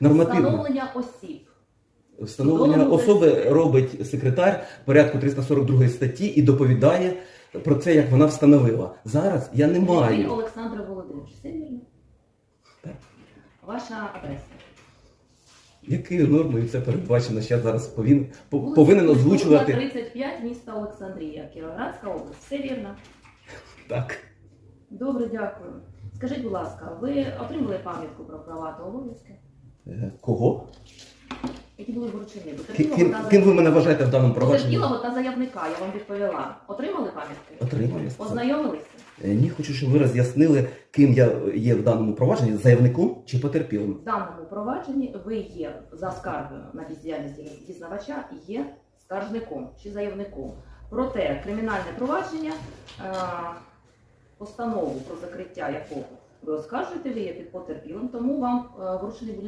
нормативно. Встановлення осіб. Встановлення особи робить секретар порядку 342 статті і доповідає про це, як вона встановила. Зараз я не маю. Олександр Володимирович. Все вірно? Так. Ваша адреса. Якою нормою це передбачено? Ще зараз повин, по- повинен озвучувати 35, місто Олександрія, Кіровоградська область. Все вірно. так. Добре, дякую. Скажіть, будь ласка, ви отримали пам'ятку про права та обов'язки? Е, Кого? Які були вручені? Ки- Ким, ким ви мене вважаєте в даному провадженні? Потерпілого та заявника, я вам відповіла. Отримали пам'ятки? Отримав я. Ознайомилися? Е, Ні, хочу, щоб ви роз'яснили, ким я є в даному провадженні, заявником чи потерпілим. В даному провадженні ви є за скаргою на бездіяльність дізнавача і є скаржником чи заявником. Проте кримінальне провадження, е, постанову про закриття якого ви оскаржуєте, ви є під потерпілим, тому вам е, вручені будуть